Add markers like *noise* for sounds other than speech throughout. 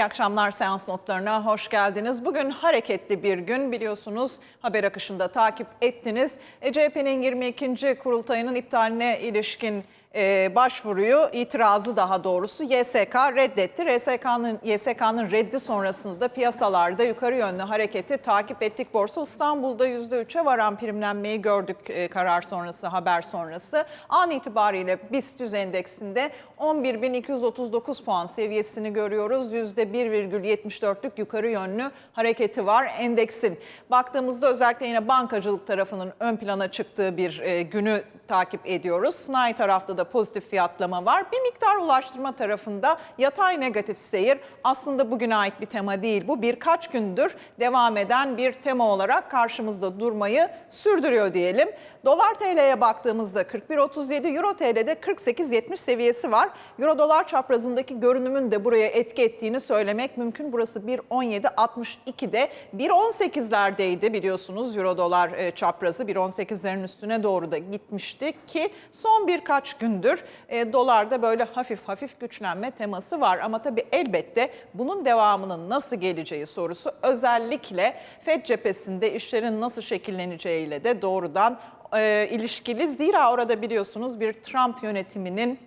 İyi akşamlar seans notlarına hoş geldiniz. Bugün hareketli bir gün biliyorsunuz haber akışında takip ettiniz. E, CHP'nin 22. kurultayının iptaline ilişkin e, başvuruyu, itirazı daha doğrusu YSK reddetti. YSK'nın YSK'nın reddi sonrasında da piyasalarda yukarı yönlü hareketi takip ettik. Borsa İstanbul'da %3'e varan primlenmeyi gördük e, karar sonrası, haber sonrası. An itibariyle BIST 100 endeksinde 11.239 puan seviyesini görüyoruz. %1,74'lük yukarı yönlü hareketi var endeksin. Baktığımızda özellikle yine bankacılık tarafının ön plana çıktığı bir e, günü takip ediyoruz. Sınai tarafta da pozitif fiyatlama var. Bir miktar ulaştırma tarafında yatay negatif seyir aslında bugüne ait bir tema değil. Bu birkaç gündür devam eden bir tema olarak karşımızda durmayı sürdürüyor diyelim. Dolar TL'ye baktığımızda 41.37, Euro TL'de 48.70 seviyesi var. Euro dolar çaprazındaki görünümün de buraya etki ettiğini söylemek mümkün. Burası 1.17.62'de 1.18'lerdeydi biliyorsunuz Euro dolar e, çaprazı 1.18'lerin üstüne doğru da gitmişti ki son birkaç gündür e, dolarda böyle hafif hafif güçlenme teması var. Ama tabii elbette bunun devamının nasıl geleceği sorusu özellikle FED cephesinde işlerin nasıl şekilleneceğiyle de doğrudan e, ilişkili. Zira orada biliyorsunuz bir Trump yönetiminin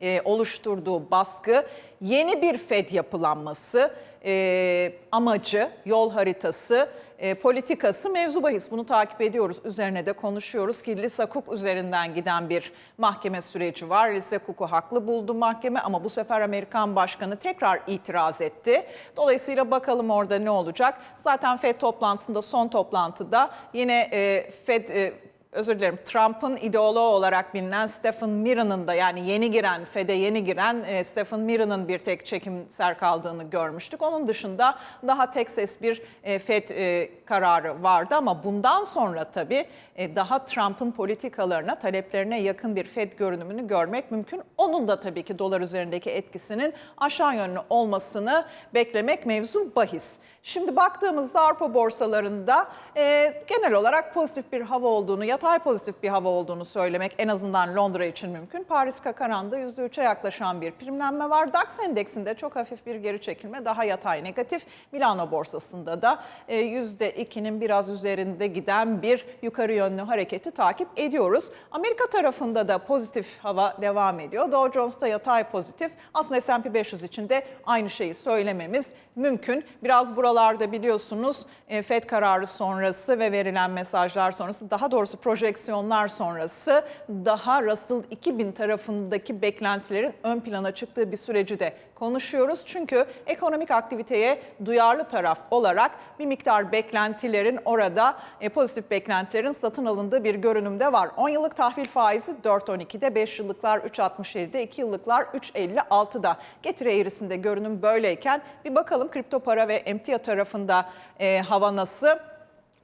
e, oluşturduğu baskı, yeni bir Fed yapılanması, e, amacı, yol haritası, e, politikası mevzu bahis. Bunu takip ediyoruz. Üzerine de konuşuyoruz ki Lisa Cook üzerinden giden bir mahkeme süreci var. Lisa Cook'u haklı buldu mahkeme ama bu sefer Amerikan başkanı tekrar itiraz etti. Dolayısıyla bakalım orada ne olacak. Zaten FED toplantısında son toplantıda yine e, FED e, özür dilerim Trump'ın ideoloğu olarak bilinen Stephen Mirren'ın da yani yeni giren, FED'e yeni giren e, Stephen Mirren'ın bir tek çekimser kaldığını görmüştük. Onun dışında daha tek ses bir e, FED e, kararı vardı ama bundan sonra tabii daha Trump'ın politikalarına, taleplerine yakın bir FED görünümünü görmek mümkün. Onun da tabii ki dolar üzerindeki etkisinin aşağı yönlü olmasını beklemek mevzu bahis. Şimdi baktığımızda Avrupa borsalarında e, genel olarak pozitif bir hava olduğunu, yatay pozitif bir hava olduğunu söylemek en azından Londra için mümkün. Paris Kakaran'da %3'e yaklaşan bir primlenme var. DAX endeksinde çok hafif bir geri çekilme, daha yatay negatif. Milano borsasında da e, %2'nin biraz üzerinde giden bir yukarı yönlü hareketi takip ediyoruz. Amerika tarafında da pozitif hava devam ediyor. Dow Jones'ta yatay pozitif. Aslında S&P 500 için de aynı şeyi söylememiz mümkün. Biraz buralarda biliyorsunuz e, FED kararı sonrası ve verilen mesajlar sonrası daha doğrusu projeksiyonlar sonrası daha Russell 2000 tarafındaki beklentilerin ön plana çıktığı bir süreci de konuşuyoruz. Çünkü ekonomik aktiviteye duyarlı taraf olarak bir miktar beklentilerin orada e, pozitif beklentilerin satın alındığı bir görünümde var. 10 yıllık tahvil faizi 4.12'de, 5 yıllıklar 3.67'de, 2 yıllıklar 3.56'da. Getiri eğrisinde görünüm böyleyken bir bakalım kripto para ve emtia tarafında e, hava nasıl?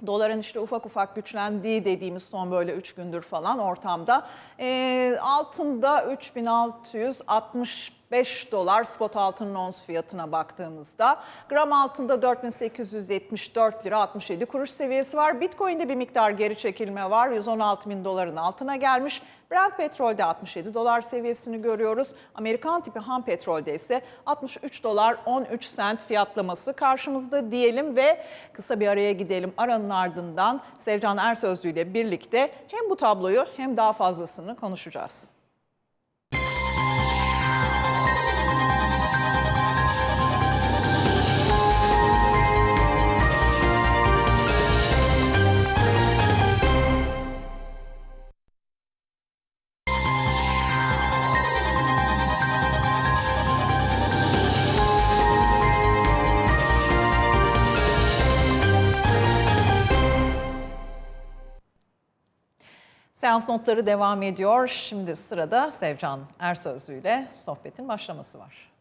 Doların işte ufak ufak güçlendiği dediğimiz son böyle 3 gündür falan ortamda. E, altında 3665 dolar spot altının ons fiyatına baktığımızda. Gram altında 4874 lira 67 kuruş seviyesi var. Bitcoin'de bir miktar geri çekilme var. 116 bin doların altına gelmiş. Brent petrolde 67 dolar seviyesini görüyoruz. Amerikan tipi ham petrolde ise 63 dolar 13 sent fiyatlaması karşımızda diyelim ve kısa bir araya gidelim. Aranın ardından Sevcan Ersözlü ile birlikte hem bu tabloyu hem daha fazlasını konuşacağız. Seans notları devam ediyor. Şimdi sırada Sevcan Ersözlü ile sohbetin başlaması var.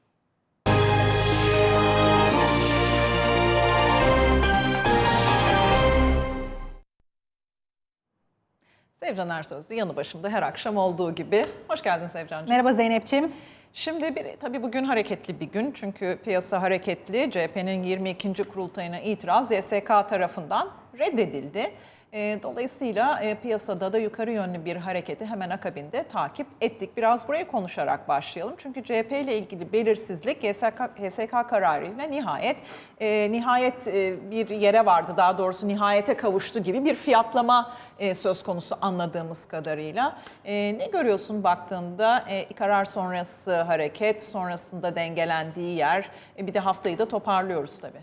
Sevcan Ersözlü yanı başımda her akşam olduğu gibi. Hoş geldin Sevcan'cığım. Merhaba Zeynep'ciğim. Şimdi bir, tabii bugün hareketli bir gün çünkü piyasa hareketli. CHP'nin 22. kurultayına itiraz YSK tarafından reddedildi. E, dolayısıyla e, piyasada da yukarı yönlü bir hareketi hemen akabinde takip ettik. Biraz buraya konuşarak başlayalım. Çünkü CHP ile ilgili belirsizlik HSK, HSK kararıyla nihayet e, nihayet bir yere vardı. Daha doğrusu nihayete kavuştu gibi bir fiyatlama söz konusu anladığımız kadarıyla. Ne görüyorsun baktığında karar sonrası hareket, sonrasında dengelendiği yer, bir de haftayı da toparlıyoruz tabii.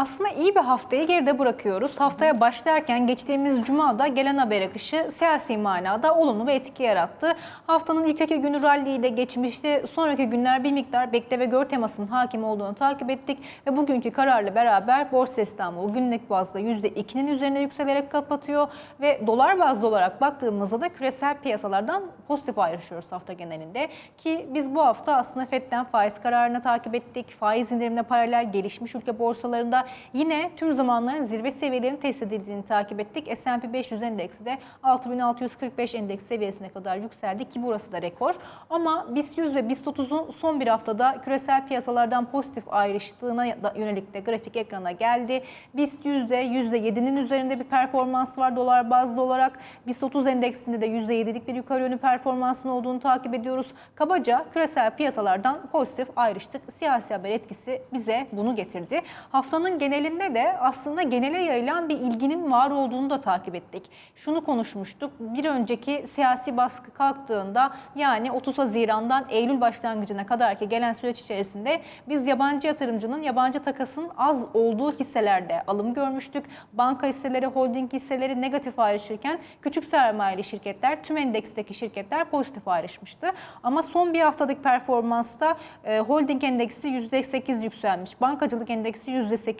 Aslında iyi bir haftayı geride bırakıyoruz. Haftaya başlarken geçtiğimiz Cuma'da gelen haber akışı siyasi manada olumlu bir etki yarattı. Haftanın ilk iki günü rally ile geçmişti. Sonraki günler bir miktar bekle ve gör temasının hakim olduğunu takip ettik. Ve bugünkü kararla beraber Borsa İstanbul günlük bazda %2'nin üzerinde yükselerek kapatıyor. Ve dolar bazlı olarak baktığımızda da küresel piyasalardan pozitif ayrışıyoruz hafta genelinde. Ki biz bu hafta aslında FED'den faiz kararını takip ettik. Faiz indirimine paralel gelişmiş ülke borsalarında yine tüm zamanların zirve seviyelerinin test edildiğini takip ettik. S&P 500 endeksi de 6645 endeks seviyesine kadar yükseldi ki burası da rekor. Ama BIST 100 ve BIST 30'un son bir haftada küresel piyasalardan pozitif ayrıştığına yönelik de grafik ekrana geldi. BIST 100'de %7'nin üzerinde bir performans var dolar bazlı olarak. BIST 30 endeksinde de %7'lik bir yukarı yönlü performansın olduğunu takip ediyoruz. Kabaca küresel piyasalardan pozitif ayrıştık. Siyasi haber etkisi bize bunu getirdi. Haftanın genelinde de aslında genele yayılan bir ilginin var olduğunu da takip ettik. Şunu konuşmuştuk. Bir önceki siyasi baskı kalktığında yani 30 Haziran'dan Eylül başlangıcına kadar ki gelen süreç içerisinde biz yabancı yatırımcının yabancı takasının az olduğu hisselerde alım görmüştük. Banka hisseleri, holding hisseleri negatif ayrışırken küçük sermayeli şirketler, tüm endeksteki şirketler pozitif ayrışmıştı. Ama son bir haftalık performansta e, holding endeksi %8 yükselmiş, bankacılık endeksi %8,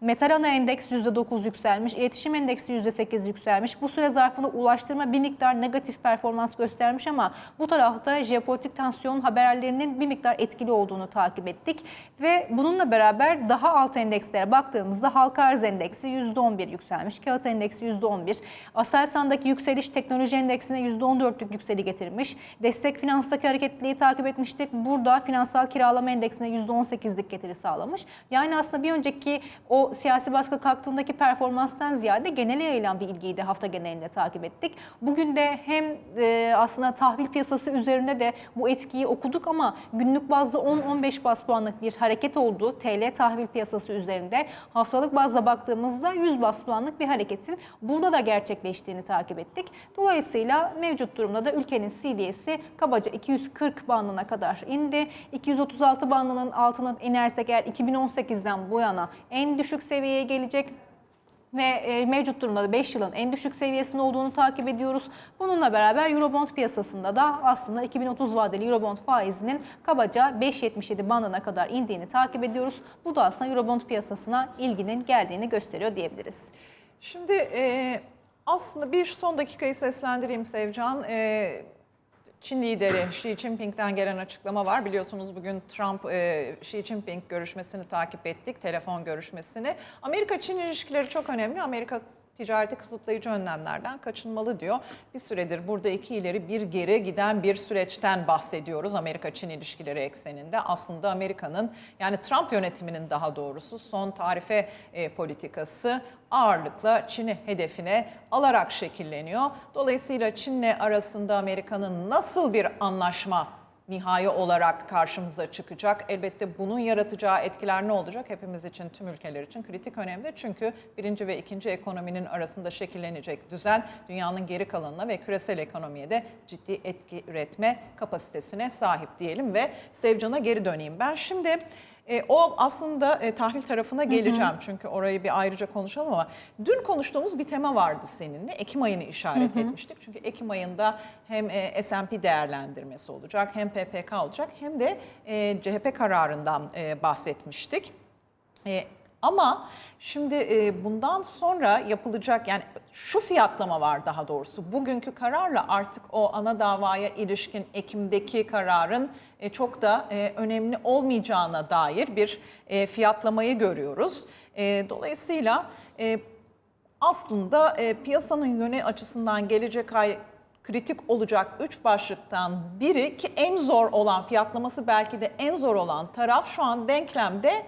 metal ana endeks %9 yükselmiş, iletişim endeksi %8 yükselmiş. Bu süre zarfında ulaştırma bir miktar negatif performans göstermiş ama bu tarafta jeopolitik tansiyon haberlerinin bir miktar etkili olduğunu takip ettik. Ve bununla beraber daha alt endekslere baktığımızda halka arz endeksi %11 yükselmiş, kağıt endeksi %11, Aselsan'daki yükseliş teknoloji endeksine %14'lük yükseli getirmiş. Destek finanstaki hareketliliği takip etmiştik. Burada finansal kiralama endeksine %18'lik getiri sağlamış. Yani aslında bir önceki o siyasi baskı kalktığındaki performanstan ziyade genele yayılan bir ilgiyi de hafta genelinde takip ettik. Bugün de hem e, aslında tahvil piyasası üzerinde de bu etkiyi okuduk ama günlük bazda 10-15 bas puanlık bir hareket oldu TL tahvil piyasası üzerinde. Haftalık bazda baktığımızda 100 bas puanlık bir hareketin burada da gerçekleştiğini takip ettik. Dolayısıyla mevcut durumda da ülkenin CDS'i kabaca 240 bandına kadar indi. 236 bandının altına inersek eğer 2018'den bu yana en düşük seviyeye gelecek ve e, mevcut durumda da 5 yılın en düşük seviyesinde olduğunu takip ediyoruz. Bununla beraber Eurobond piyasasında da aslında 2030 vadeli Eurobond faizinin kabaca 5.77 bandına kadar indiğini takip ediyoruz. Bu da aslında Eurobond piyasasına ilginin geldiğini gösteriyor diyebiliriz. Şimdi e, aslında bir son dakikayı seslendireyim Sevcan. E, Çin lideri Xi Jinping'den gelen açıklama var. Biliyorsunuz bugün Trump e, Xi Jinping görüşmesini takip ettik, telefon görüşmesini. Amerika-Çin ilişkileri çok önemli. Amerika ticareti kısıtlayıcı önlemlerden kaçınmalı diyor. Bir süredir burada iki ileri bir geri giden bir süreçten bahsediyoruz Amerika-Çin ilişkileri ekseninde. Aslında Amerika'nın yani Trump yönetiminin daha doğrusu son tarife e, politikası ağırlıkla Çin'i hedefine alarak şekilleniyor. Dolayısıyla Çin'le arasında Amerika'nın nasıl bir anlaşma nihai olarak karşımıza çıkacak. Elbette bunun yaratacağı etkiler ne olacak? Hepimiz için, tüm ülkeler için kritik önemli. Çünkü birinci ve ikinci ekonominin arasında şekillenecek düzen dünyanın geri kalanına ve küresel ekonomiye de ciddi etki üretme kapasitesine sahip diyelim ve Sevcan'a geri döneyim. Ben şimdi e, o aslında e, tahvil tarafına geleceğim çünkü orayı bir ayrıca konuşalım ama dün konuştuğumuz bir tema vardı seninle. Ekim ayını işaret etmiştik. Çünkü Ekim ayında hem e, S&P değerlendirmesi olacak hem PPK olacak hem de e, CHP kararından e, bahsetmiştik. E, ama şimdi e, bundan sonra yapılacak yani şu fiyatlama var daha doğrusu. Bugünkü kararla artık o ana davaya ilişkin Ekim'deki kararın e, çok da e, önemli olmayacağına dair bir fiyatlamayı görüyoruz. Dolayısıyla aslında piyasanın yönü açısından gelecek ay kritik olacak üç başlıktan biri ki en zor olan fiyatlaması belki de en zor olan taraf şu an denklemde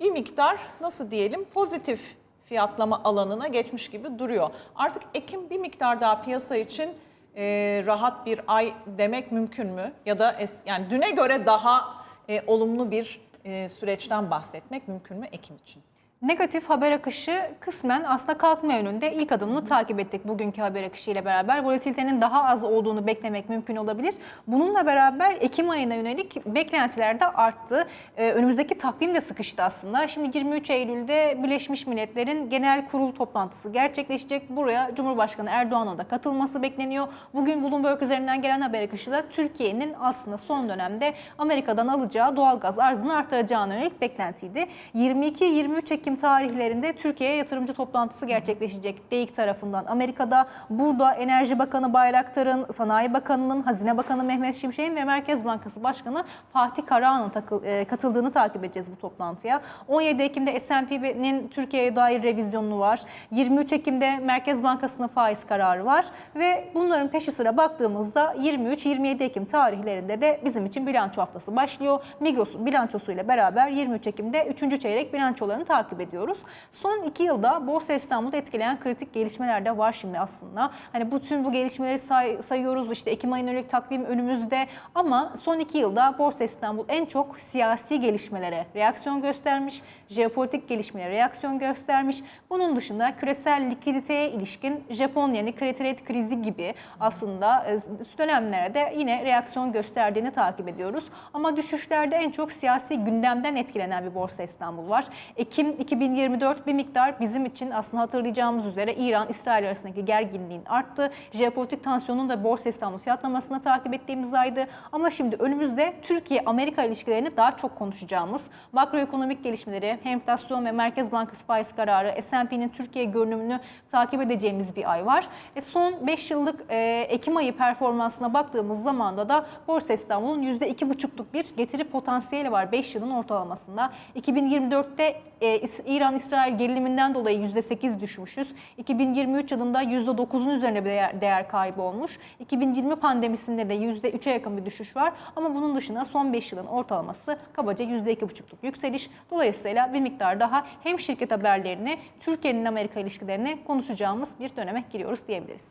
bir miktar nasıl diyelim pozitif fiyatlama alanına geçmiş gibi duruyor. Artık Ekim bir miktar daha piyasa için e, rahat bir ay demek mümkün mü? Ya da es, yani düne göre daha e, olumlu bir e, süreçten bahsetmek mümkün mü Ekim için? Negatif haber akışı kısmen aslında kalkma yönünde ilk adımını takip ettik bugünkü haber akışı ile beraber. Volatilitenin daha az olduğunu beklemek mümkün olabilir. Bununla beraber Ekim ayına yönelik beklentiler de arttı. Ee, önümüzdeki takvim de sıkıştı aslında. Şimdi 23 Eylül'de Birleşmiş Milletler'in genel kurul toplantısı gerçekleşecek. Buraya Cumhurbaşkanı Erdoğan'ın da katılması bekleniyor. Bugün Bloomberg üzerinden gelen haber akışı da Türkiye'nin aslında son dönemde Amerika'dan alacağı doğalgaz arzını artıracağına yönelik beklentiydi. 22-23 Ekim tarihlerinde Türkiye'ye yatırımcı toplantısı gerçekleşecek DEİK tarafından Amerika'da. Burada Enerji Bakanı Bayraktar'ın, Sanayi Bakanı'nın, Hazine Bakanı Mehmet Şimşek'in ve Merkez Bankası Başkanı Fatih Karahan'ın e, katıldığını takip edeceğiz bu toplantıya. 17 Ekim'de S&P'nin Türkiye'ye dair revizyonu var. 23 Ekim'de Merkez Bankası'nın faiz kararı var ve bunların peşi sıra baktığımızda 23-27 Ekim tarihlerinde de bizim için bilanço haftası başlıyor. Migros'un bilançosuyla beraber 23 Ekim'de 3. çeyrek bilançolarını takip ediyoruz. Son 2 yılda Borsa İstanbul'da etkileyen kritik gelişmeler de var şimdi aslında. Hani bütün bu gelişmeleri say- sayıyoruz. İşte Ekim ayının yönelik takvim önümüzde ama son 2 yılda Borsa İstanbul en çok siyasi gelişmelere reaksiyon göstermiş, jeopolitik gelişmelere reaksiyon göstermiş. Bunun dışında küresel likiditeye ilişkin Japon yeni kredi rate krizi gibi aslında e, dönemlere de yine reaksiyon gösterdiğini takip ediyoruz. Ama düşüşlerde en çok siyasi gündemden etkilenen bir Borsa İstanbul var. Ekim 2024 bir miktar bizim için aslında hatırlayacağımız üzere İran-İsrail arasındaki gerginliğin arttı. Jeopolitik tansiyonun da Borsa İstanbul fiyatlamasını takip ettiğimiz aydı. Ama şimdi önümüzde Türkiye-Amerika ilişkilerini daha çok konuşacağımız makroekonomik gelişmeleri, enflasyon ve Merkez Bankası faiz kararı, S&P'nin Türkiye görünümünü takip edeceğimiz bir ay var. E son 5 yıllık e, Ekim ayı performansına baktığımız zamanda da Borsa İstanbul'un %2,5'luk bir getiri potansiyeli var 5 yılın ortalamasında. 2024'te e, İran-İsrail geriliminden dolayı %8 düşmüşüz. 2023 yılında %9'un üzerine bir değer, değer kaybı olmuş. 2020 pandemisinde de %3'e yakın bir düşüş var. Ama bunun dışında son 5 yılın ortalaması kabaca %2,5'luk yükseliş. Dolayısıyla bir miktar daha hem şirket haberlerini, Türkiye'nin Amerika ilişkilerini konuşacağımız bir döneme giriyoruz diyebiliriz.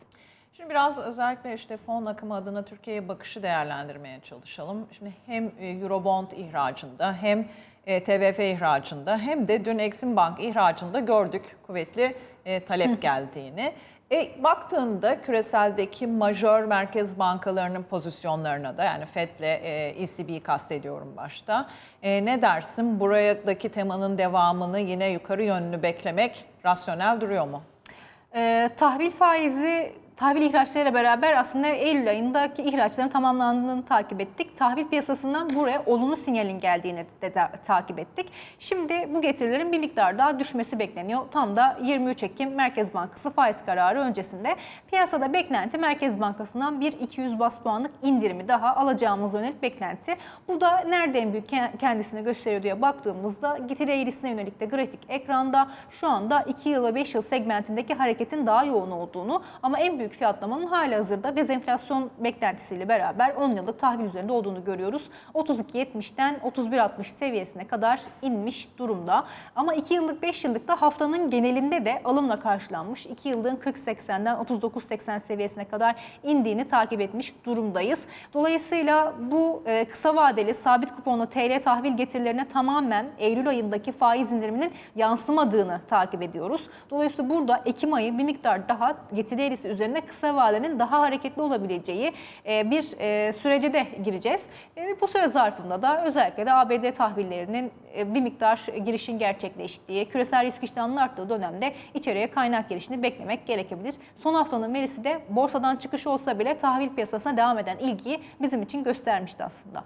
Şimdi biraz özellikle işte fon akımı adına Türkiye'ye bakışı değerlendirmeye çalışalım. Şimdi hem e, Eurobond ihracında hem e, TVF ihracında hem de dün Exim Bank ihracında gördük kuvvetli e, talep geldiğini. E, baktığında küreseldeki majör merkez bankalarının pozisyonlarına da yani FED'le e, ECB'yi kastediyorum başta. E, ne dersin? Buradaki temanın devamını yine yukarı yönlü beklemek rasyonel duruyor mu? Ee, tahvil faizi tahvil ihraçlarıyla beraber aslında Eylül ayındaki ihraçların tamamlandığını takip ettik. Tahvil piyasasından buraya olumlu sinyalin geldiğini de, de takip ettik. Şimdi bu getirilerin bir miktar daha düşmesi bekleniyor. Tam da 23 Ekim Merkez Bankası faiz kararı öncesinde. Piyasada beklenti Merkez Bankası'ndan bir 200 bas puanlık indirimi daha alacağımız yönelik beklenti. Bu da nerede en büyük ke- kendisini gösteriyor diye baktığımızda getiri eğrisine yönelik de grafik ekranda şu anda 2 yıl ve 5 yıl segmentindeki hareketin daha yoğun olduğunu ama en büyük fiyatlamanın hali hazırda dezenflasyon beklentisiyle beraber 10 yıllık tahvil üzerinde olduğunu görüyoruz. 32.70'ten 31.60 seviyesine kadar inmiş durumda. Ama 2 yıllık 5 yıllık da haftanın genelinde de alımla karşılanmış. 2 yıllığın 40.80'den 39.80 seviyesine kadar indiğini takip etmiş durumdayız. Dolayısıyla bu e, kısa vadeli sabit kuponlu TL tahvil getirilerine tamamen Eylül ayındaki faiz indiriminin yansımadığını takip ediyoruz. Dolayısıyla burada Ekim ayı bir miktar daha getiri eğrisi üzerinde kısa vadenin daha hareketli olabileceği e, bir e, sürece de gireceğiz. E, Bu süre zarfında da özellikle de ABD tahvillerinin e, bir miktar girişin gerçekleştiği, küresel risk iştahının arttığı dönemde içeriye kaynak girişini beklemek gerekebilir. Son haftanın verisi de borsadan çıkış olsa bile tahvil piyasasına devam eden ilgiyi bizim için göstermişti aslında.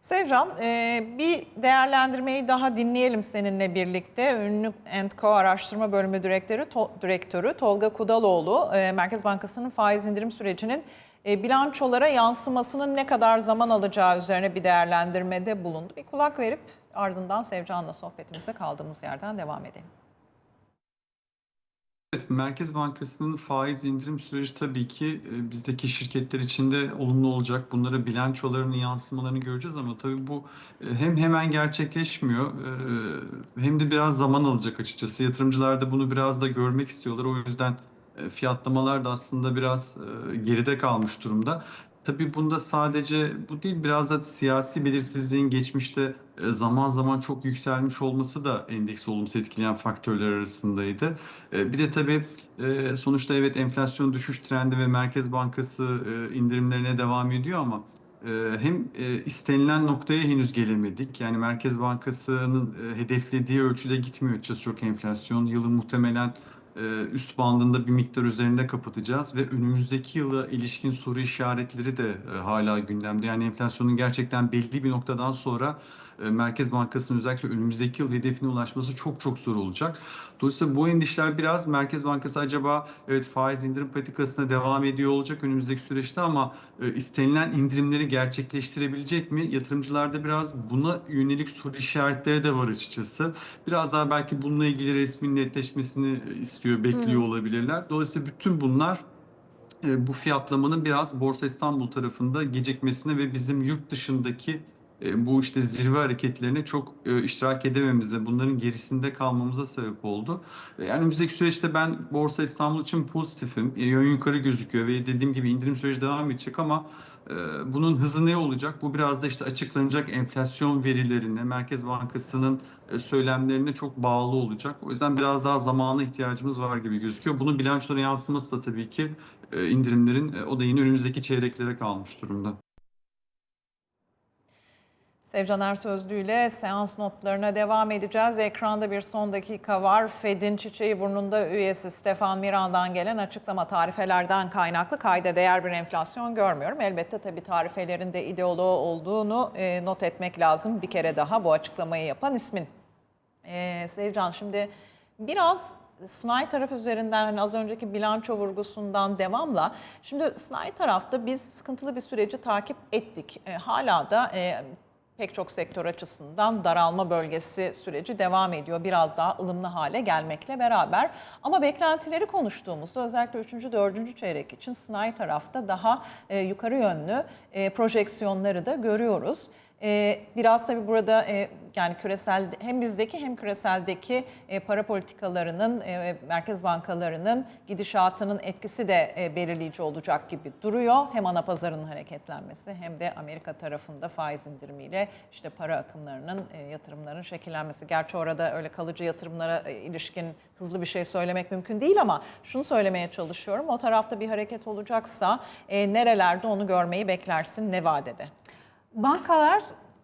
Sevcan, e, bir değerlendirmeyi daha dinleyelim seninle birlikte. Ünlü Co Araştırma Bölümü Direktörü, To- Direktörü Tolga Kudaloğlu, e, Merkez Bankası'nın faiz indirim sürecinin e, bilançolara yansımasının ne kadar zaman alacağı üzerine bir değerlendirmede bulundu. Bir kulak verip ardından Sevcan'la sohbetimize kaldığımız yerden devam edelim. Evet, Merkez Bankası'nın faiz indirim süreci tabii ki e, bizdeki şirketler için de olumlu olacak. Bunlara bilançolarının yansımalarını göreceğiz ama tabii bu e, hem hemen gerçekleşmiyor e, hem de biraz zaman alacak açıkçası. Yatırımcılar da bunu biraz da görmek istiyorlar. O yüzden fiyatlamalar da aslında biraz geride kalmış durumda. Tabii bunda sadece bu değil biraz da siyasi belirsizliğin geçmişte e, zaman zaman çok yükselmiş olması da endeksi olumsuz etkileyen faktörler arasındaydı. E, Bir de tabii e, sonuçta evet enflasyon düşüş trendi ve Merkez Bankası indirimlerine devam ediyor ama hem istenilen noktaya henüz gelemedik. Yani Merkez Bankası'nın hedeflediği ölçüde gitmiyor açıkçası çok enflasyon. Yılın muhtemelen üst bandında bir miktar üzerinde kapatacağız ve önümüzdeki yıla ilişkin soru işaretleri de e, hala gündemde. Yani enflasyonun gerçekten belli bir noktadan sonra e, Merkez Bankası'nın özellikle önümüzdeki yıl hedefine ulaşması çok çok zor olacak. Dolayısıyla bu endişeler biraz Merkez Bankası acaba evet faiz indirim politikasına devam ediyor olacak önümüzdeki süreçte ama e, istenilen indirimleri gerçekleştirebilecek mi? Yatırımcılarda biraz buna yönelik soru işaretleri de var açıkçası. Biraz daha belki bununla ilgili resmin netleşmesini e, istiyor, bekliyor olabilirler. Dolayısıyla bütün bunlar e, bu fiyatlamanın biraz Borsa İstanbul tarafında gecikmesine ve bizim yurt dışındaki e, bu işte zirve hareketlerine çok e, iştirak edememize, bunların gerisinde kalmamıza sebep oldu. E, Yani önümüzdeki süreçte ben Borsa İstanbul için pozitifim. E, Yön yukarı gözüküyor ve dediğim gibi indirim süreci devam edecek ama bunun hızı ne olacak? Bu biraz da işte açıklanacak enflasyon verilerine, Merkez Bankası'nın söylemlerine çok bağlı olacak. O yüzden biraz daha zamana ihtiyacımız var gibi gözüküyor. Bunun bilançolara yansıması da tabii ki indirimlerin o da yine önümüzdeki çeyreklere kalmış durumda. Sevcan Ersözlü ile seans notlarına devam edeceğiz. Ekranda bir son dakika var. Fed'in çiçeği burnunda üyesi Stefan Miran'dan gelen açıklama tarifelerden kaynaklı kayda değer bir enflasyon görmüyorum. Elbette tabii tarifelerin de ideoloğu olduğunu e, not etmek lazım. Bir kere daha bu açıklamayı yapan ismin. Ee, Sevcan şimdi biraz sanayi tarafı üzerinden hani az önceki bilanço vurgusundan devamla şimdi sanayi tarafta biz sıkıntılı bir süreci takip ettik. Ee, hala da e, pek çok sektör açısından daralma bölgesi süreci devam ediyor. Biraz daha ılımlı hale gelmekle beraber. Ama beklentileri konuştuğumuzda özellikle 3. 4. çeyrek için sanayi tarafta daha e, yukarı yönlü e, projeksiyonları da görüyoruz. Ee, biraz tabii burada e, yani küresel hem bizdeki hem küreseldeki e, para politikalarının, e, merkez bankalarının gidişatının etkisi de e, belirleyici olacak gibi duruyor. Hem ana pazarın hareketlenmesi hem de Amerika tarafında faiz indirimiyle işte para akımlarının, e, yatırımların şekillenmesi. Gerçi orada öyle kalıcı yatırımlara e, ilişkin hızlı bir şey söylemek mümkün değil ama şunu söylemeye çalışıyorum. O tarafta bir hareket olacaksa e, nerelerde onu görmeyi beklersin, ne vadede? Bankalar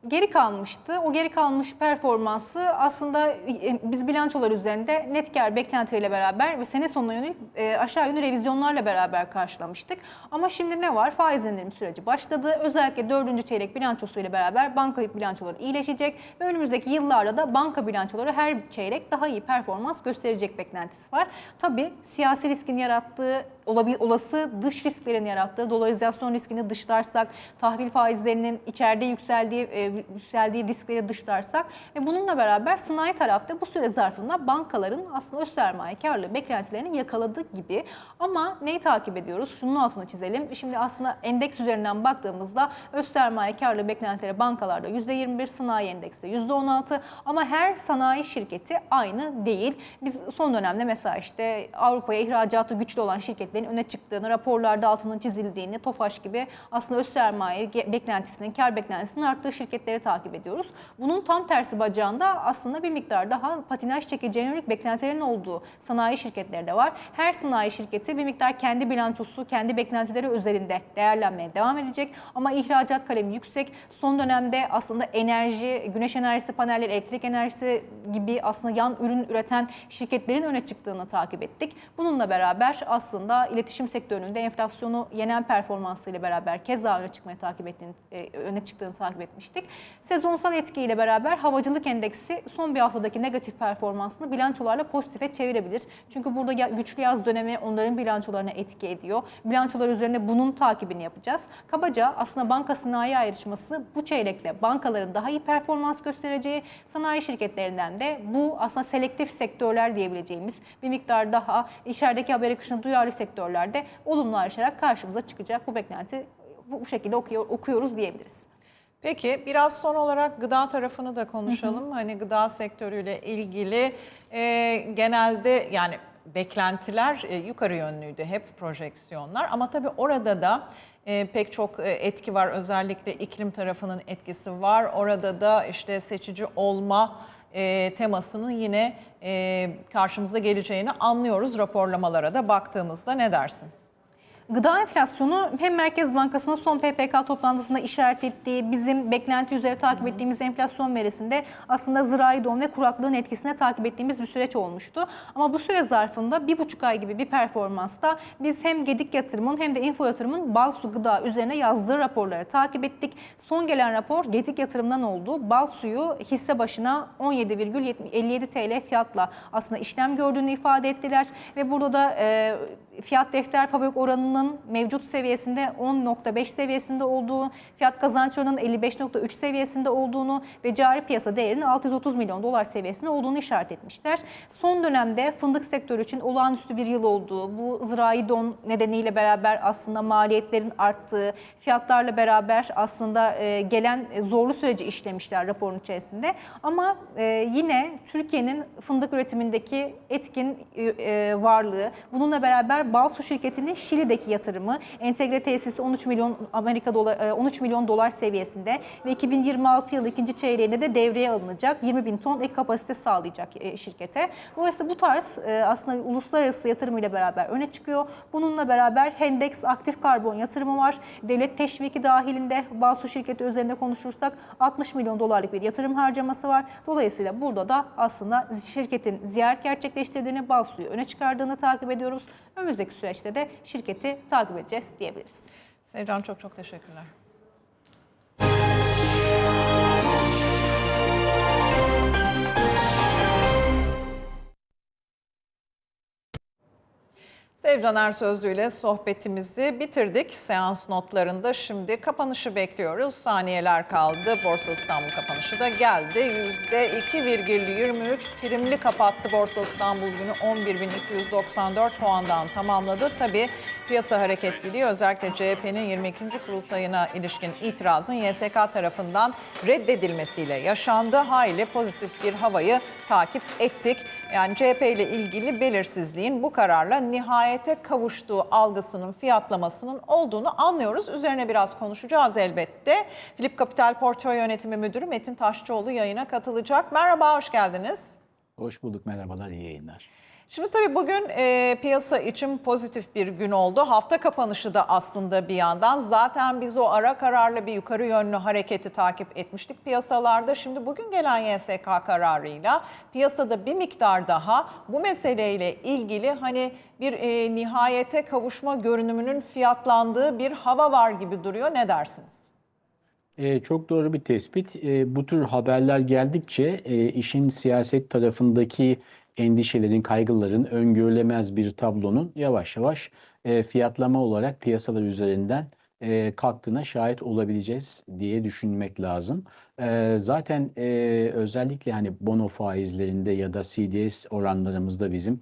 geri kalmıştı. O geri kalmış performansı aslında e, biz bilançolar üzerinde net kar beklentileriyle beraber ve sene sonuna yönelik e, aşağı yönlü revizyonlarla beraber karşılamıştık. Ama şimdi ne var? Faiz indirim süreci başladı. Özellikle dördüncü çeyrek bilançosuyla beraber banka bilançoları iyileşecek ve önümüzdeki yıllarda da banka bilançoları her çeyrek daha iyi performans gösterecek beklentisi var. Tabii siyasi riskin yarattığı olabil, olası dış risklerin yarattığı dolarizasyon riskini dışlarsak, tahvil faizlerinin içeride yükseldiği e, yükseldiği riskleri dışlarsak ve bununla beraber sanayi tarafta bu süre zarfında bankaların aslında öz sermaye karlılığı beklentilerini yakaladığı gibi ama neyi takip ediyoruz? Şunun altını çizelim. Şimdi aslında endeks üzerinden baktığımızda öz sermaye karlılığı beklentileri bankalarda %21, sanayi endekste %16 ama her sanayi şirketi aynı değil. Biz son dönemde mesela işte Avrupa'ya ihracatı güçlü olan şirketlerin öne çıktığını, raporlarda altının çizildiğini, TOFAŞ gibi aslında öz sermaye beklentisinin, kar beklentisinin arttığı şirketleri takip ediyoruz. Bunun tam tersi bacağında aslında bir miktar daha patinaj çekeceğine yönelik beklentilerin olduğu sanayi şirketleri de var. Her sanayi şirketi bir miktar kendi bilançosu, kendi beklentileri üzerinde değerlenmeye devam edecek. Ama ihracat kalemi yüksek. Son dönemde aslında enerji, güneş enerjisi panelleri, elektrik enerjisi gibi aslında yan ürün üreten şirketlerin öne çıktığını takip ettik. Bununla beraber aslında gıda iletişim sektöründe enflasyonu yenen performansıyla beraber keza öne çıkmaya takip ettiğini, e, öne çıktığını takip etmiştik. Sezonsal etkiyle beraber havacılık endeksi son bir haftadaki negatif performansını bilançolarla pozitife çevirebilir. Çünkü burada güçlü yaz dönemi onların bilançolarına etki ediyor. Bilançolar üzerine bunun takibini yapacağız. Kabaca aslında banka sanayi ayrışması bu çeyrekte bankaların daha iyi performans göstereceği, sanayi şirketlerinden de bu aslında selektif sektörler diyebileceğimiz bir miktar daha içerideki haber akışına duyarlı sektörlerde olumlu ayrışarak karşımıza çıkacak. Bu beklenti bu bu şekilde okuyor, okuyoruz diyebiliriz. Peki biraz son olarak gıda tarafını da konuşalım. Hani gıda sektörüyle ilgili e, genelde yani beklentiler e, yukarı yönlüydü hep projeksiyonlar ama tabii orada da e, pek çok e, etki var özellikle iklim tarafının etkisi var. Orada da işte seçici olma e, temasının yine e, karşımıza geleceğini anlıyoruz raporlamalara da baktığımızda ne dersin? Gıda enflasyonu hem Merkez Bankası'nın son PPK toplantısında işaret ettiği bizim beklenti üzere takip ettiğimiz enflasyon verisinde aslında zirai don ve kuraklığın etkisine takip ettiğimiz bir süreç olmuştu. Ama bu süre zarfında bir buçuk ay gibi bir performansta biz hem Gedik Yatırım'ın hem de Info Yatırım'ın bal su gıda üzerine yazdığı raporları takip ettik. Son gelen rapor Gedik Yatırım'dan oldu. Bal suyu hisse başına 17,57 TL fiyatla aslında işlem gördüğünü ifade ettiler. Ve burada da e, fiyat defter fabrik oranının mevcut seviyesinde 10.5 seviyesinde olduğu, fiyat kazanç oranının 55.3 seviyesinde olduğunu ve cari piyasa değerinin 630 milyon dolar seviyesinde olduğunu işaret etmişler. Son dönemde fındık sektörü için olağanüstü bir yıl olduğu, bu zirai don nedeniyle beraber aslında maliyetlerin arttığı, fiyatlarla beraber aslında e, gelen zorlu süreci işlemişler raporun içerisinde. Ama e, yine Türkiye'nin fındık üretimindeki etkin e, e, varlığı, bununla beraber Balsu şirketinin Şili'deki yatırımı, entegre tesisi 13 milyon Amerika dolar, e, 13 milyon dolar seviyesinde ve 2026 yılı ikinci çeyreğinde de devreye alınacak 20 bin ton ek kapasite sağlayacak e, şirkete. Dolayısıyla bu tarz e, aslında uluslararası yatırımıyla beraber öne çıkıyor. Bununla beraber Hendex aktif karbon yatırımı var. Devlet teşviki dahilinde Balsu şirketi üzerinde konuşursak 60 milyon dolarlık bir yatırım harcaması var. Dolayısıyla burada da aslında şirketin ziyaret gerçekleştirdiğini, Balsu'yu öne çıkardığını takip ediyoruz. Önümüzdeki süreçte de şirketi takip edeceğiz diyebiliriz. Sevcan çok çok teşekkürler. Sevcan Ersözlü ile sohbetimizi bitirdik. Seans notlarında şimdi kapanışı bekliyoruz. Saniyeler kaldı. Borsa İstanbul kapanışı da geldi. %2,23 primli kapattı Borsa İstanbul günü 11.294 puandan tamamladı. Tabii piyasa hareketliliği özellikle CHP'nin 22. kurultayına ilişkin itirazın YSK tarafından reddedilmesiyle yaşandı. Hayli pozitif bir havayı takip ettik. Yani CHP ile ilgili belirsizliğin bu kararla nihayete kavuştuğu algısının fiyatlamasının olduğunu anlıyoruz. Üzerine biraz konuşacağız elbette. Filip Kapital Portföy Yönetimi Müdürü Metin Taşçıoğlu yayına katılacak. Merhaba, hoş geldiniz. Hoş bulduk, merhabalar, iyi yayınlar. Şimdi tabii bugün e, piyasa için pozitif bir gün oldu. Hafta kapanışı da aslında bir yandan. Zaten biz o ara kararlı bir yukarı yönlü hareketi takip etmiştik piyasalarda. Şimdi bugün gelen YSK kararıyla piyasada bir miktar daha bu meseleyle ilgili hani bir e, nihayete kavuşma görünümünün fiyatlandığı bir hava var gibi duruyor. Ne dersiniz? Ee, çok doğru bir tespit. Ee, bu tür haberler geldikçe e, işin siyaset tarafındaki endişelerin, kaygıların, öngörülemez bir tablonun yavaş yavaş e, fiyatlama olarak piyasalar üzerinden e, kalktığına şahit olabileceğiz diye düşünmek lazım. E, zaten e, özellikle hani bono faizlerinde ya da CDS oranlarımızda bizim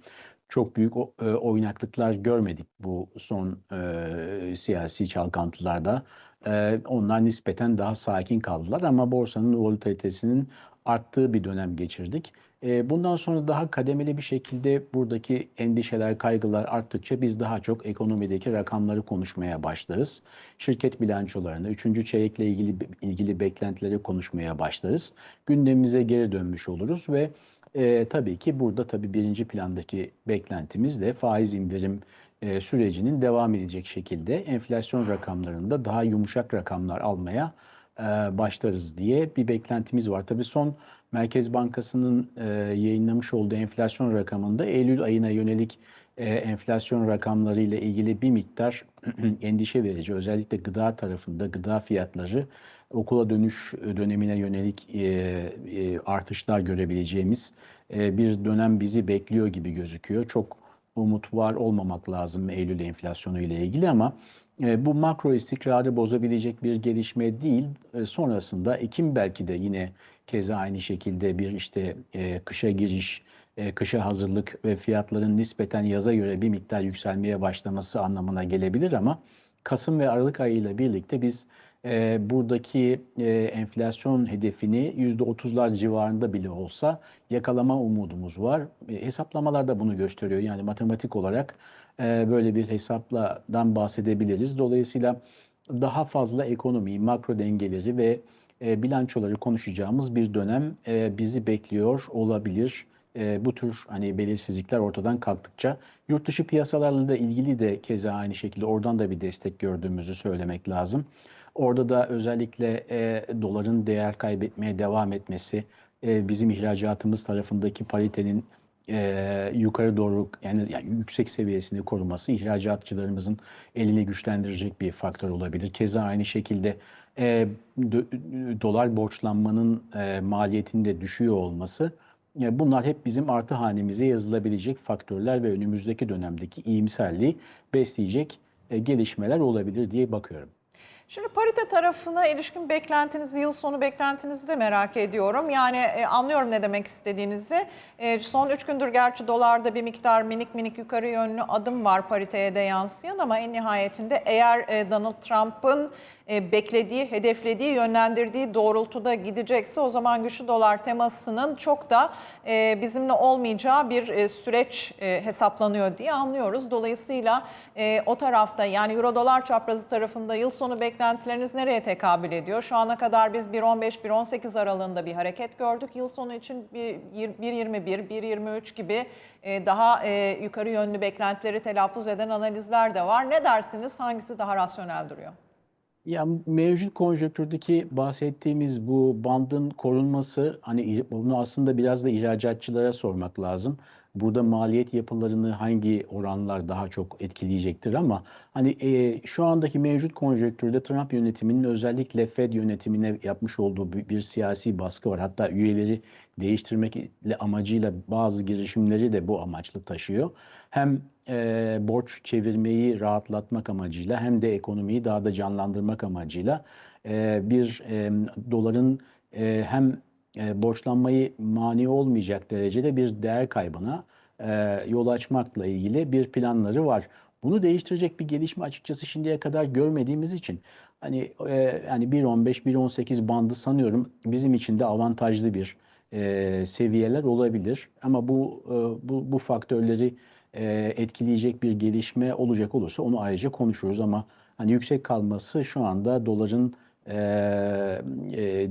çok büyük e, oynaklıklar görmedik bu son e, siyasi çalkantılarda. E, onlar nispeten daha sakin kaldılar ama borsanın volatilitesinin arttığı bir dönem geçirdik. E, bundan sonra daha kademeli bir şekilde buradaki endişeler, kaygılar arttıkça biz daha çok ekonomideki rakamları konuşmaya başlarız. Şirket bilançolarını, üçüncü çeyrekle ilgili ilgili beklentileri konuşmaya başlarız. Gündemimize geri dönmüş oluruz ve e, tabii ki burada tabii birinci plandaki beklentimiz de faiz indirim e, sürecinin devam edecek şekilde enflasyon rakamlarında daha yumuşak rakamlar almaya e, başlarız diye bir beklentimiz var. Tabii son Merkez Bankası'nın e, yayınlamış olduğu enflasyon rakamında Eylül ayına yönelik e, enflasyon rakamları ile ilgili bir miktar *clears throat* endişe verici. Özellikle gıda tarafında gıda fiyatları okula dönüş dönemine yönelik e, e, artışlar görebileceğimiz e, bir dönem bizi bekliyor gibi gözüküyor. Çok umut var olmamak lazım Eylül enflasyonu ile ilgili ama e, bu makro istikrarı bozabilecek bir gelişme değil. E, sonrasında Ekim belki de yine keza aynı şekilde bir işte e, kışa giriş, e, kışa hazırlık ve fiyatların nispeten yaza göre bir miktar yükselmeye başlaması anlamına gelebilir ama Kasım ve Aralık ayıyla birlikte biz e, buradaki e, enflasyon hedefini %30'lar civarında bile olsa yakalama umudumuz var. E, hesaplamalar da bunu gösteriyor. Yani matematik olarak e, böyle bir hesapladan bahsedebiliriz. Dolayısıyla daha fazla ekonomi, makro dengeleri ve e, bilançoları konuşacağımız bir dönem e, bizi bekliyor olabilir. E, bu tür hani belirsizlikler ortadan kalktıkça yurt dışı piyasalarla da ilgili de keza aynı şekilde oradan da bir destek gördüğümüzü söylemek lazım. Orada da özellikle e, doların değer kaybetmeye devam etmesi, e, bizim ihracatımız tarafındaki paritenin e, yukarı doğru yani, yani yüksek seviyesini koruması ihracatçılarımızın elini güçlendirecek bir faktör olabilir. Keza aynı şekilde e, do- dolar borçlanmanın e, maliyetinde düşüyor olması ya bunlar hep bizim artı hanemize yazılabilecek faktörler ve önümüzdeki dönemdeki iyimserliği besleyecek e, gelişmeler olabilir diye bakıyorum. Şimdi parite tarafına ilişkin beklentinizi, yıl sonu beklentinizi de merak ediyorum. Yani e, anlıyorum ne demek istediğinizi. E, son 3 gündür gerçi dolarda bir miktar minik minik yukarı yönlü adım var pariteye de yansıyan ama en nihayetinde eğer e, Donald Trump'ın e, beklediği, hedeflediği, yönlendirdiği doğrultuda gidecekse o zaman güçlü dolar temasının çok da e, bizimle olmayacağı bir e, süreç e, hesaplanıyor diye anlıyoruz. Dolayısıyla e, o tarafta yani euro dolar çaprazı tarafında yıl sonu beklentileriniz nereye tekabül ediyor? Şu ana kadar biz 1.15-1.18 aralığında bir hareket gördük. Yıl sonu için bir 1.21, 1.23 gibi e, daha e, yukarı yönlü beklentileri telaffuz eden analizler de var. Ne dersiniz? Hangisi daha rasyonel duruyor? Ya mevcut konjonktürdeki bahsettiğimiz bu bandın korunması hani bunu aslında biraz da ihracatçılara sormak lazım. Burada maliyet yapılarını hangi oranlar daha çok etkileyecektir ama hani e, şu andaki mevcut konjonktürde Trump yönetiminin özellikle Fed yönetimine yapmış olduğu bir, bir siyasi baskı var. Hatta üyeleri değiştirmek amacıyla bazı girişimleri de bu amaçlı taşıyor. Hem e, borç çevirmeyi rahatlatmak amacıyla hem de ekonomiyi daha da canlandırmak amacıyla e, bir e, doların e, hem e, borçlanmayı mani olmayacak derecede bir değer kaybına e, yol açmakla ilgili bir planları var. Bunu değiştirecek bir gelişme açıkçası şimdiye kadar görmediğimiz için hani e, yani 1.15 1.18 bandı sanıyorum bizim için de avantajlı bir e, seviyeler olabilir. Ama bu e, bu bu faktörleri e, etkileyecek bir gelişme olacak olursa onu ayrıca konuşuruz ama hani yüksek kalması şu anda doların e,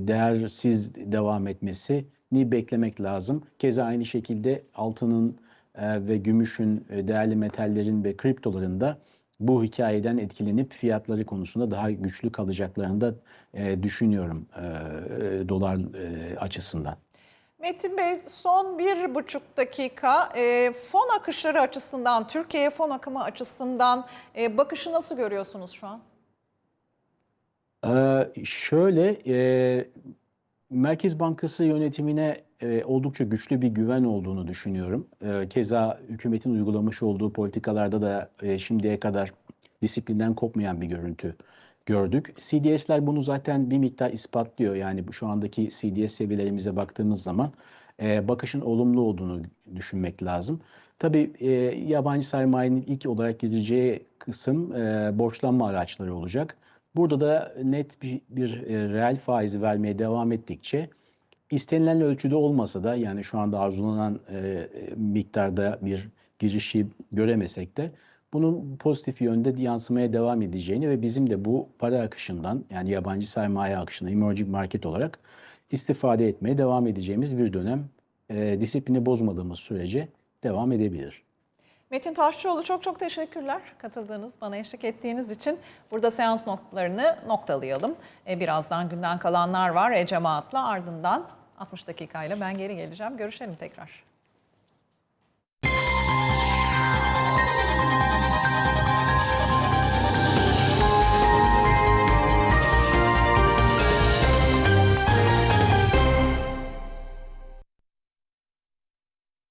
değersiz devam etmesini beklemek lazım. Keza aynı şekilde altının e, ve gümüşün, e, değerli metallerin ve kriptoların da bu hikayeden etkilenip fiyatları konusunda daha güçlü kalacaklarını da e, düşünüyorum dolar açısından. Metin Bey son bir buçuk dakika e, fon akışları açısından, Türkiye fon akımı açısından e, bakışı nasıl görüyorsunuz şu an? Ee, şöyle, e, Merkez Bankası yönetimine e, oldukça güçlü bir güven olduğunu düşünüyorum. E, keza hükümetin uygulamış olduğu politikalarda da e, şimdiye kadar disiplinden kopmayan bir görüntü gördük. CDS'ler bunu zaten bir miktar ispatlıyor. Yani şu andaki CDS seviyelerimize baktığımız zaman e, bakışın olumlu olduğunu düşünmek lazım. Tabii e, yabancı sermayenin ilk olarak gideceği kısım e, borçlanma araçları olacak. Burada da net bir, bir e, reel faizi vermeye devam ettikçe istenilen ölçüde olmasa da yani şu anda arzulanan e, miktarda bir girişi göremesek de bunun pozitif yönde yansımaya devam edeceğini ve bizim de bu para akışından yani yabancı sermaye akışına emerging market olarak istifade etmeye devam edeceğimiz bir dönem e, disiplini bozmadığımız sürece devam edebilir. Metin Taşçıoğlu çok çok teşekkürler katıldığınız, bana eşlik ettiğiniz için. Burada seans notlarını noktalayalım. E, birazdan günden kalanlar var e, cemaatla ardından 60 dakikayla ben geri geleceğim. Görüşelim tekrar.